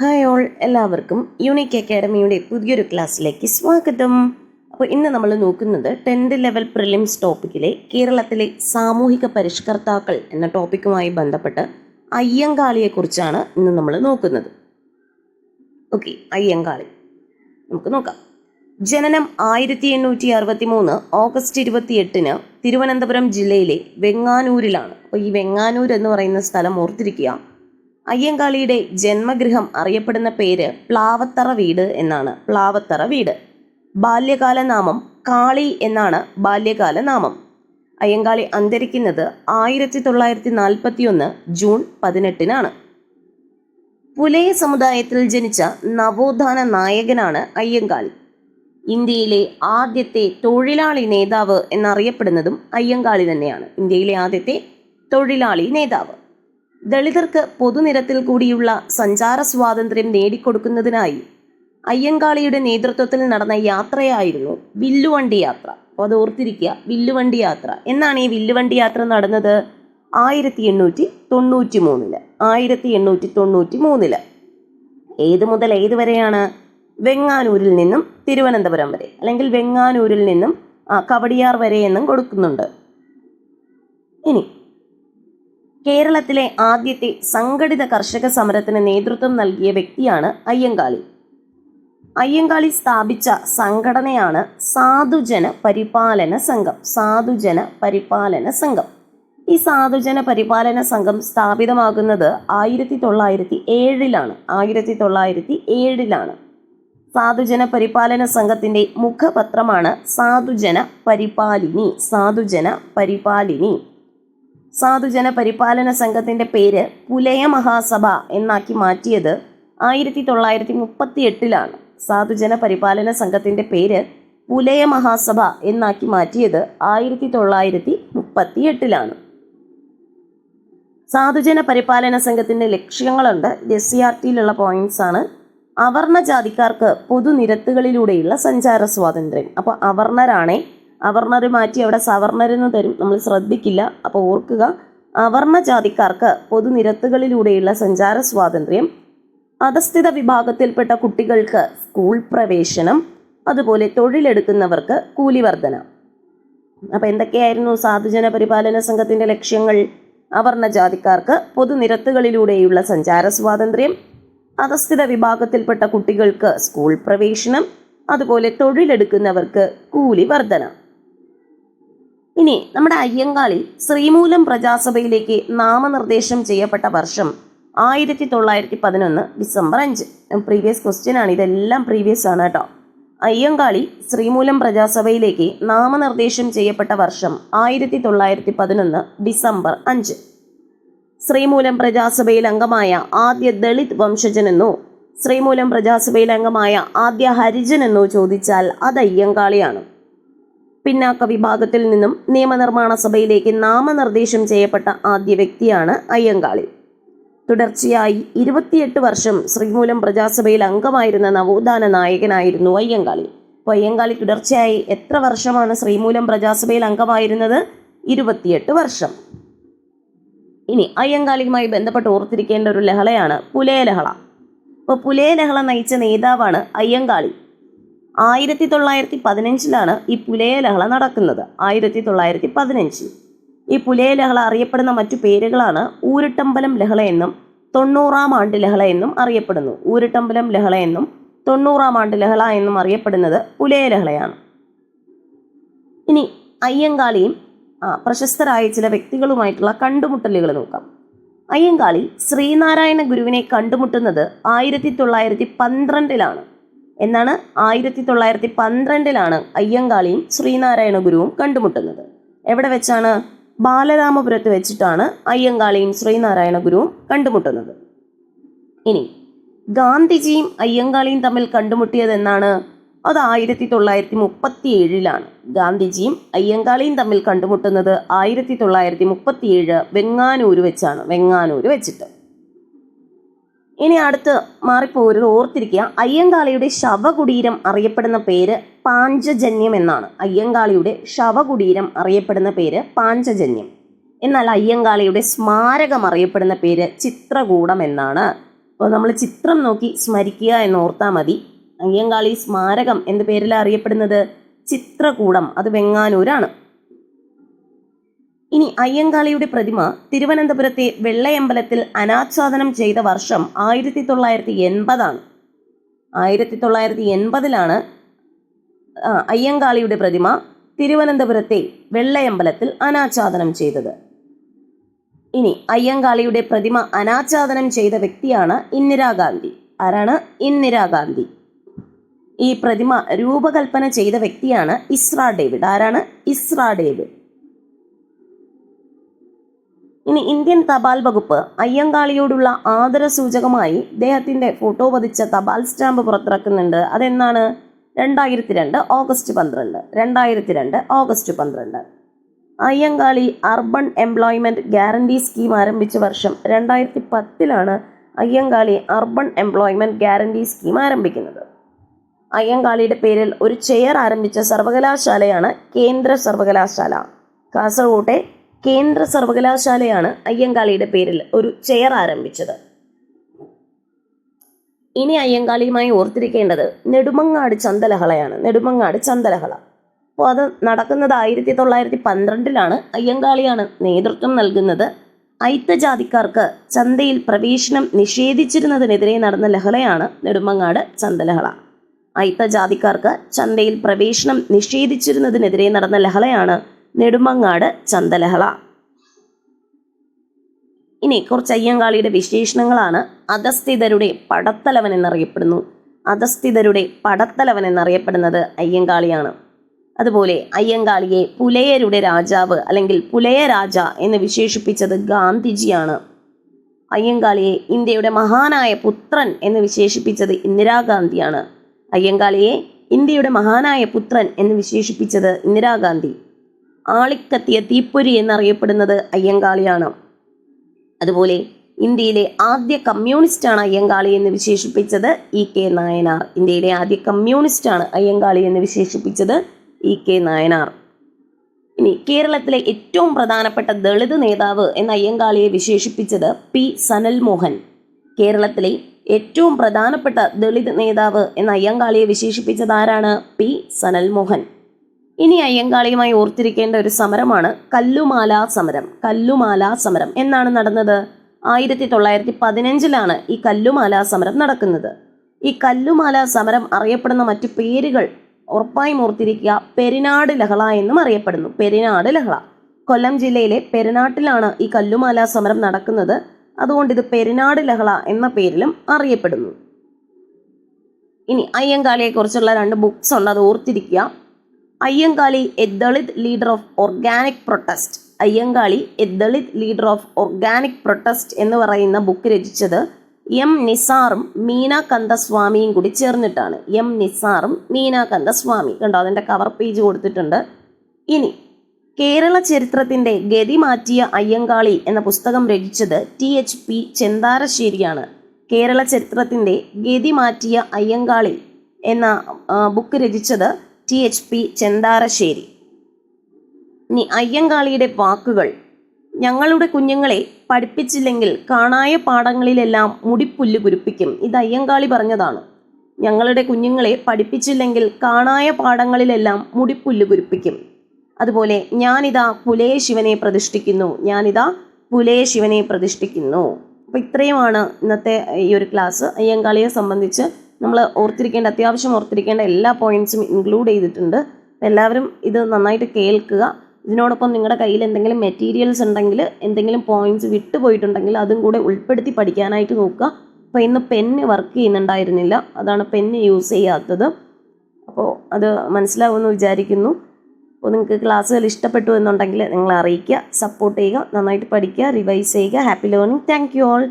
Hi all എല്ലാവർക്കും unique അക്കാഡമിയുടെ പുതിയൊരു ക്ലാസ്സിലേക്ക് സ്വാഗതം. അപ്പോൾ ഇന്ന് നമ്മൾ നോക്കുന്നത് ടെൻത്ത് ലെവൽ പ്രിലിംസ് ടോപ്പിക്കിലെ കേരളത്തിലെ സാമൂഹിക പരിഷ്കർത്താക്കൾ എന്ന ടോപ്പിക്കുമായി ബന്ധപ്പെട്ട് അയ്യങ്കാളിയെക്കുറിച്ചാണ് ഇന്ന് നമ്മൾ നോക്കുന്നത്. ഓക്കെ അയ്യങ്കാളി. നമുക്ക് നോക്കാം. ജനനം ആയിരത്തി എണ്ണൂറ്റി അറുപത്തി മൂന്ന് ഓഗസ്റ്റ് ഇരുപത്തി എട്ടിന് തിരുവനന്തപുരം ജില്ലയിലെ വെങ്ങാനൂരിലാണ്. അപ്പോൾ ഈ വെങ്ങാനൂർ എന്ന് പറയുന്ന സ്ഥലം ഓർത്തിരിക്കുക. അയ്യങ്കാളിയുടെ ജന്മഗൃഹം അറിയപ്പെടുന്ന പേര് പ്ലാവത്തറ വീട് എന്നാണ്. പ്ലാവത്തറ വീട്. ബാല്യകാല നാമം കാളി എന്നാണ് ബാല്യകാല നാമം അയ്യങ്കാളി അന്തരിക്കുന്നത് ആയിരത്തി തൊള്ളായിരത്തി നാൽപ്പത്തി ഒന്ന് ജൂൺ പതിനെട്ടിനാണ്. പുലയ സമുദായത്തിൽ ജനിച്ച നവോത്ഥാന നായകനാണ് അയ്യങ്കാളി. ഇന്ത്യയിലെ ആദ്യത്തെ തൊഴിലാളി നേതാവ് എന്നറിയപ്പെടുന്നതും അയ്യങ്കാളി തന്നെയാണ്. ഇന്ത്യയിലെ ആദ്യത്തെ തൊഴിലാളി നേതാവ്. ദളിതർക്ക് പൊതുനിരത്തിൽ കൂടിയുള്ള സഞ്ചാര സ്വാതന്ത്ര്യം നേടിക്കൊടുക്കുന്നതിനായി അയ്യങ്കാളിയുടെ നേതൃത്വത്തിൽ നടന്ന യാത്രയായിരുന്നു വില്ലുവണ്ടി യാത്ര. അപ്പോൾ അത് ഓർത്തിരിക്കുക വില്ലുവണ്ടി യാത്ര. എന്നാണ് ഈ വില്ലുവണ്ടി യാത്ര നടന്നത്? ആയിരത്തി എണ്ണൂറ്റി തൊണ്ണൂറ്റി മൂന്നിൽ ആയിരത്തി എണ്ണൂറ്റി തൊണ്ണൂറ്റി മൂന്നിൽ ഏത് മുതൽ ഏത് വരെയാണ്? വെങ്ങാനൂരിൽ നിന്നും തിരുവനന്തപുരം വരെ. അല്ലെങ്കിൽ വെങ്ങാനൂരിൽ നിന്നും കവടിയാർ വരെ എന്നും കൊടുക്കുന്നുണ്ട്. ഇനി കേരളത്തിലെ ആദ്യത്തെ സംഘടിത കർഷക സമരത്തിന് നേതൃത്വം നൽകിയ വ്യക്തിയാണ് അയ്യങ്കാളി. അയ്യങ്കാളി സ്ഥാപിച്ച സംഘടനയാണ് സാധുജന പരിപാലന സംഘം. സാധുജന പരിപാലന സംഘം. ഈ സാധുജന പരിപാലന സംഘം സ്ഥാപിതമാകുന്നത് ആയിരത്തി തൊള്ളായിരത്തി ഏഴിലാണ് ആയിരത്തി തൊള്ളായിരത്തി ഏഴിലാണ് സാധുജന പരിപാലന സംഘത്തിന്റെ മുഖപത്രമാണ് സാധുജന പരിപാലിനി. സാധുജന പരിപാലിനി. സാധുജന പരിപാലന സംഘത്തിന്റെ പേര് പുലയ മഹാസഭ എന്നാക്കി മാറ്റിയത് ആയിരത്തി തൊള്ളായിരത്തി മുപ്പത്തി എട്ടിലാണ് സാധുജന പരിപാലന സംഘത്തിന്റെ പേര് പുലയ മഹാസഭ എന്നാക്കി മാറ്റിയത് ആയിരത്തി തൊള്ളായിരത്തി മുപ്പത്തി എട്ടിലാണ് സാധുജന പരിപാലന സംഘത്തിന്റെ ലക്ഷ്യങ്ങളുണ്ട്. എസ് സി ആർ ടിയിലുള്ള പോയിന്റ്സ് ആണ്. അവർണ ജാതിക്കാർക്ക് പൊതുനിരത്തുകളിലൂടെയുള്ള സഞ്ചാര സ്വാതന്ത്ര്യം. അപ്പോൾ അവർണരാണേ അവർണർ മാറ്റി അവിടെ സവർണരെന്ന് തരും. നമ്മൾ ശ്രദ്ധിക്കില്ല. അപ്പോൾ ഓർക്കുക അവർണ ജാതിക്കാർക്ക് പൊതുനിരത്തുകളിലൂടെയുള്ള സഞ്ചാര സ്വാതന്ത്ര്യം അധസ്ഥിത വിഭാഗത്തിൽപ്പെട്ട കുട്ടികൾക്ക് സ്കൂൾ പ്രവേശനം അതുപോലെ തൊഴിലെടുക്കുന്നവർക്ക് കൂലിവർധന അപ്പോൾ എന്തൊക്കെയായിരുന്നു സാധുജന പരിപാലന സംഘത്തിന്റെ ലക്ഷ്യങ്ങൾ? അവർണ ജാതിക്കാർക്ക് പൊതുനിരത്തുകളിലൂടെയുള്ള സഞ്ചാര സ്വാതന്ത്ര്യം അധസ്ഥിത വിഭാഗത്തിൽപ്പെട്ട കുട്ടികൾക്ക് സ്കൂൾ പ്രവേശനം അതുപോലെ തൊഴിലെടുക്കുന്നവർക്ക് കൂലി വർധന ഇനി നമ്മുടെ അയ്യങ്കാളി ശ്രീമൂലം പ്രജാസഭയിലേക്ക് നാമനിർദ്ദേശം ചെയ്യപ്പെട്ട വർഷം ആയിരത്തി തൊള്ളായിരത്തി പതിനൊന്ന് ഡിസംബർ അഞ്ച്. പ്രീവിയസ് ക്വസ്റ്റ്യൻ ആണ്. ഇതെല്ലാം പ്രീവിയസ് ആണ് കേട്ടോ. അയ്യങ്കാളി ശ്രീമൂലം പ്രജാസഭയിലേക്ക് നാമനിർദ്ദേശം ചെയ്യപ്പെട്ട വർഷം ആയിരത്തി തൊള്ളായിരത്തി പതിനൊന്ന് ഡിസംബർ അഞ്ച്. ശ്രീമൂലം പ്രജാസഭയിൽ അംഗമായ ആദ്യ ദളിത് വംശജനെന്നോ ശ്രീമൂലം പ്രജാസഭയിൽ അംഗമായ ആദ്യ ഹരിജനെന്നോ ചോദിച്ചാൽ അത് അയ്യങ്കാളിയാണ്. പിന്നാക്ക വിഭാഗത്തിൽ നിന്നും നിയമനിർമ്മാണ സഭയിലേക്ക് നാമനിർദ്ദേശം ചെയ്യപ്പെട്ട ആദ്യ വ്യക്തിയാണ് അയ്യങ്കാളി. തുടർച്ചയായി ഇരുപത്തിയെട്ട് വർഷം ശ്രീമൂലം പ്രജാസഭയിൽ അംഗമായിരുന്ന നവോത്ഥാന നായകനായിരുന്നു അയ്യങ്കാളി. അപ്പോൾ അയ്യങ്കാളി തുടർച്ചയായി എത്ര വർഷമാണ് ശ്രീമൂലം പ്രജാസഭയിൽ അംഗമായിരുന്നത്? ഇരുപത്തിയെട്ട് വർഷം. ഇനി അയ്യങ്കാളിയുമായി ബന്ധപ്പെട്ട് ഓർത്തിരിക്കേണ്ട ഒരു ലഹളയാണ് പുലേ ലഹള അപ്പോൾ പുലയ ലഹള നയിച്ച നേതാവാണ് അയ്യങ്കാളി. ആയിരത്തി തൊള്ളായിരത്തി പതിനഞ്ചിലാണ് ഈ പുലയ ലഹള നടക്കുന്നത്. ആയിരത്തി തൊള്ളായിരത്തി പതിനഞ്ചിൽ ഈ പുലയ ലഹള അറിയപ്പെടുന്ന മറ്റു പേരുകളാണ് ഊരുട്ടമ്പലം ലഹള എന്നും തൊണ്ണൂറാം ആണ്ട് ലഹള എന്നും അറിയപ്പെടുന്നു. ഊരുട്ടമ്പലം ലഹള എന്നും തൊണ്ണൂറാം ആണ്ട് ലഹള എന്നും അറിയപ്പെടുന്നത് പുലയ ലഹളയാണ് ഇനി അയ്യങ്കാളിയും പ്രശസ്തരായ ചില വ്യക്തികളുമായിട്ടുള്ള കണ്ടുമുട്ടലുകൾ നോക്കാം. അയ്യങ്കാളി ശ്രീനാരായണ ഗുരുവിനെ കണ്ടുമുട്ടുന്നത് ആയിരത്തി തൊള്ളായിരത്തി പന്ത്രണ്ടിലാണ് എന്നാണ് ആയിരത്തി തൊള്ളായിരത്തി പന്ത്രണ്ടിലാണ് അയ്യങ്കാളിയും ശ്രീനാരായണ ഗുരുവും കണ്ടുമുട്ടുന്നത്. എവിടെ വെച്ചാണ്? ബാലരാമപുരത്ത് വെച്ചിട്ടാണ് അയ്യങ്കാളിയും ശ്രീനാരായണ ഗുരുവും കണ്ടുമുട്ടുന്നത്. ഇനി ഗാന്ധിജിയും അയ്യങ്കാളിയും തമ്മിൽ കണ്ടുമുട്ടിയത് എന്നാണ് അത് ആയിരത്തി തൊള്ളായിരത്തി മുപ്പത്തി ഏഴിലാണ് ഗാന്ധിജിയും അയ്യങ്കാളിയും തമ്മിൽ കണ്ടുമുട്ടുന്നത് ആയിരത്തി തൊള്ളായിരത്തി മുപ്പത്തിയേഴ് വെങ്ങാനൂര് വെച്ചാണ്. വെങ്ങാനൂര് വെച്ചിട്ട്. ഇനി അടുത്ത് മാറിപ്പോരുത്. ഓർത്തിരിക്കുക അയ്യങ്കാളിയുടെ ശവകുടീരം അറിയപ്പെടുന്ന പേര് പാഞ്ചജന്യം എന്നാണ്. അയ്യങ്കാളിയുടെ ശവകുടീരം അറിയപ്പെടുന്ന പേര് പാഞ്ചജന്യം. എന്നാൽ അയ്യങ്കാളിയുടെ സ്മാരകം അറിയപ്പെടുന്ന പേര് ചിത്രകൂടം എന്നാണ്. അപ്പോൾ നമ്മൾ ചിത്രം നോക്കി സ്മരിക്കുക എന്ന് ഓർത്താൽ മതി. അയ്യങ്കാളി സ്മാരകം എന്ന പേരിൽ അറിയപ്പെടുന്നത്? ചിത്രകൂടം. അത് വെങ്ങാനൂരാണ്. ഇനി അയ്യങ്കാളിയുടെ പ്രതിമ തിരുവനന്തപുരത്തെ വെള്ളയമ്പലത്തിൽ അനാച്ഛാദനം ചെയ്ത വർഷം ആയിരത്തി തൊള്ളായിരത്തി എൺപതാണ്. ആയിരത്തി തൊള്ളായിരത്തി എൺപതിലാണ് അയ്യങ്കാളിയുടെ പ്രതിമ തിരുവനന്തപുരത്തെ വെള്ളയമ്പലത്തിൽ അനാച്ഛാദനം ചെയ്തത്. ഇനി അയ്യങ്കാളിയുടെ പ്രതിമ അനാച്ഛാദനം ചെയ്ത വ്യക്തിയാണ് ഇന്ദിരാഗാന്ധി. ആരാണ്? ഇന്ദിരാഗാന്ധി. ഈ പ്രതിമ രൂപകൽപ്പന ചെയ്ത വ്യക്തിയാണ് ഇസ്ര ഡേവിഡ്. ആരാണ്? ഇസ്ര ഡേവിഡ്. ഇനി ഇന്ത്യൻ തപാൽ വകുപ്പ് അയ്യങ്കാളിയോടുള്ള ആദര സൂചകമായി ഇദ്ദേഹത്തിന്റെ ഫോട്ടോ പതിച്ച തപാൽ സ്റ്റാമ്പ് പുറത്തിറക്കുന്നുണ്ട്. അതെന്നാണ്? രണ്ടായിരത്തി രണ്ട് ഓഗസ്റ്റ് പന്ത്രണ്ട്. രണ്ടായിരത്തി രണ്ട് ഓഗസ്റ്റ് പന്ത്രണ്ട്. Ayyankali urban employment guarantee scheme ആരംഭിച്ച വർഷം രണ്ടായിരത്തി പത്തിലാണ് Ayyankali urban employment guarantee scheme ആരംഭിക്കുന്നത്. അയ്യങ്കാളിയുടെ പേരിൽ ഒരു ചെയർ ആരംഭിച്ച സർവകലാശാലയാണ് കേന്ദ്ര സർവകലാശാല. കാസർകോട്ടെ കേന്ദ്ര സർവകലാശാലയാണ് അയ്യങ്കാളിയുടെ പേരിൽ ഒരു ചെയർ ആരംഭിച്ചത്. ഇനി അയ്യങ്കാളിയുമായി ഓർത്തിരിക്കേണ്ടത് നെടുമങ്ങാട് ചന്തലഹളയാണ്. നെടുമങ്ങാട് ചന്തലഹള. അപ്പോൾ അത് നടക്കുന്നത് ആയിരത്തി തൊള്ളായിരത്തി പന്ത്രണ്ടിലാണ് അയ്യങ്കാളിയാണ് നേതൃത്വം നൽകുന്നത്. അയിത്തജാതിക്കാർക്ക് ചന്തയിൽ പ്രവേശനം നിഷേധിച്ചിരുന്നതിനെതിരെ നടന്ന ലഹളയാണ് നെടുമങ്ങാട് ചന്തലഹള. അയിത്തജാതിക്കാർക്ക് ചന്തയിൽ പ്രവേശനം നിഷേധിച്ചിരുന്നതിനെതിരെ നടന്ന ലഹളയാണ് നെടുമങ്ങാട് ചന്തലഹള. ഇനി കുറച്ച് അയ്യങ്കാളിയുടെ വിശേഷണങ്ങളാണ്. അധസ്ഥിതരുടെ പടത്തലവൻ എന്നറിയപ്പെടുന്നു. അധസ്ഥിതരുടെ പടത്തലവൻ എന്നറിയപ്പെടുന്നത് അയ്യങ്കാളിയാണ്. അതുപോലെ അയ്യങ്കാളിയെ പുലയരുടെ രാജാവ് അല്ലെങ്കിൽ പുലയ രാജ എന്ന് വിശേഷിപ്പിച്ചത് ഗാന്ധിജിയാണ്. അയ്യങ്കാളിയെ ഇന്ത്യയുടെ മഹാനായ പുത്രൻ എന്ന് വിശേഷിപ്പിച്ചത് ഇന്ദിരാഗാന്ധിയാണ്. അയ്യങ്കാളിയെ ഇന്ത്യയുടെ മഹാനായ പുത്രൻ എന്ന് വിശേഷിപ്പിച്ചത് ഇന്ദിരാഗാന്ധി. ആളിക്കത്തിയ തീപ്പൊരി എന്നറിയപ്പെടുന്നത് അയ്യങ്കാളിയാണ്. അതുപോലെ ഇന്ത്യയിലെ ആദ്യ കമ്മ്യൂണിസ്റ്റാണ് അയ്യങ്കാളി എന്ന് വിശേഷിപ്പിച്ചത് ഇ കെ നായനാർ. ഇന്ത്യയിലെ ആദ്യ കമ്മ്യൂണിസ്റ്റാണ് അയ്യങ്കാളി എന്ന് വിശേഷിപ്പിച്ചത് ഇ കെ നായനാർ. ഇനി കേരളത്തിലെ ഏറ്റവും പ്രധാനപ്പെട്ട ദളിത് നേതാവ് എന്ന അയ്യങ്കാളിയെ വിശേഷിപ്പിച്ചത് പി സനൽ മോഹൻ കേരളത്തിലെ ഏറ്റവും പ്രധാനപ്പെട്ട ദളിത് നേതാവ് എന്ന അയ്യങ്കാളിയെ വിശേഷിപ്പിച്ചത് ആരാണ്? പി സനൽ മോഹൻ ഇനി അയ്യങ്കാളിയുമായി ഓർത്തിരിക്കേണ്ട ഒരു സമരമാണ് കല്ലുമാല സമരം. കല്ലുമാല സമരം. എന്നാണ് നടന്നത്? ആയിരത്തി തൊള്ളായിരത്തി പതിനഞ്ചിലാണ് ഈ കല്ലുമാല സമരം നടക്കുന്നത്. ഈ കല്ലുമാല സമരം അറിയപ്പെടുന്ന മറ്റു പേരുകൾ ഉറപ്പായി ഓർത്തിരിക്കുക. പെരിനാട് ലഹള എന്നും അറിയപ്പെടുന്നു. പെരിനാട് ലഹള. കൊല്ലം ജില്ലയിലെ പെരിനാട്ടിലാണ് ഈ കല്ലുമാല സമരം നടക്കുന്നത്. അതുകൊണ്ട് ഇത് പെരിനാട് ലഹള എന്ന പേരിലും അറിയപ്പെടുന്നു. ഇനി അയ്യങ്കാളിയെക്കുറിച്ചുള്ള രണ്ട് ബുക്സ് ഉണ്ട്. അത് ഓർത്തിരിക്കുക. Ayyankali a Dalit leader of organic protest. Ayyankali a Dalit leader of organic protest എന്ന് പറയുന്ന ബുക്ക് രചിച്ചത് എം നിസാറും മീന കന്ദസ്വാമിയും കൂടി ചേർന്നിട്ടാണ്. എം നിസാറും മീന കന്ദസ്വാമി. കണ്ടോ അതിന്റെ കവർ പേജ് കൊടുത്തിട്ടുണ്ട്. ഇനി കേരള ചരിത്രത്തിന്റെ ഗതി മാറ്റിയ അയ്യങ്കാളി എന്ന പുസ്തകം രചിച്ചത് ടി എച്ച് പി ചെന്താരശ്ശേരിയാണ്. കേരള ചരിത്രത്തിന്റെ ഗതി മാറ്റിയ അയ്യങ്കാളി എന്ന ബുക്ക് രചിച്ചത് ടി എച്ച് പി ചെന്താറശ്ശേരി ഇനി അയ്യങ്കാളിയുടെ വാക്കുകൾ. ഞങ്ങളുടെ കുഞ്ഞുങ്ങളെ പഠിപ്പിച്ചില്ലെങ്കിൽ കാണായ പാഠങ്ങളിലെല്ലാം മുടിപ്പുല്ല് കുരുപ്പിക്കും. ഇത് അയ്യങ്കാളി പറഞ്ഞതാണ്. ഞങ്ങളുടെ കുഞ്ഞുങ്ങളെ പഠിപ്പിച്ചില്ലെങ്കിൽ കാണായ പാഠങ്ങളിലെല്ലാം മുടിപ്പുല്ല് കുരുപ്പിക്കും. അതുപോലെ ഞാനിതാ പുലയ ശിവനെ പ്രതിഷ്ഠിക്കുന്നു. ഞാനിതാ പുലയ ശിവനെ പ്രതിഷ്ഠിക്കുന്നു. അപ്പോൾ ഇത്രയുമാണ് ഇന്നത്തെ ഈ ഒരു ക്ലാസ്. അയ്യങ്കാളിയെ സംബന്ധിച്ച് നമ്മൾ ഓർത്തിരിക്കേണ്ട അത്യാവശ്യം ഓർത്തിരിക്കേണ്ട എല്ലാ പോയിന്റ്സും ഇൻക്ലൂഡ് ചെയ്തിട്ടുണ്ട്. എല്ലാവരും ഇത് നന്നായിട്ട് കേൾക്കുക. ഇതിനോടൊപ്പം നിങ്ങളുടെ കയ്യിൽ എന്തെങ്കിലും മെറ്റീരിയൽസ് ഉണ്ടെങ്കിൽ എന്തെങ്കിലും പോയിന്റ്സ് വിട്ടുപോയിട്ടുണ്ടെങ്കിൽ അതും കൂടെ ഉൾപ്പെടുത്തി പഠിക്കാനായിട്ട് നോക്കുക. അപ്പോൾ ഇന്ന് പെന്ന് വർക്ക് ചെയ്യുന്നുണ്ടായിരുന്നില്ല. അതാണ് പെന്ന് യൂസ് ചെയ്യാത്തത്. അപ്പോൾ അത് മനസ്സിലാവുമെന്ന് വിചാരിക്കുന്നു. അപ്പോൾ നിങ്ങൾക്ക് ക്ലാസ്സുകൾ ഇഷ്ടപ്പെട്ടു എന്നുണ്ടെങ്കിൽ നിങ്ങൾ അറിയിക്കുക സപ്പോർട്ട് ചെയ്യുക നന്നായിട്ട് പഠിക്കുക റിവൈസ് ചെയ്യുക. Happy learning thank you all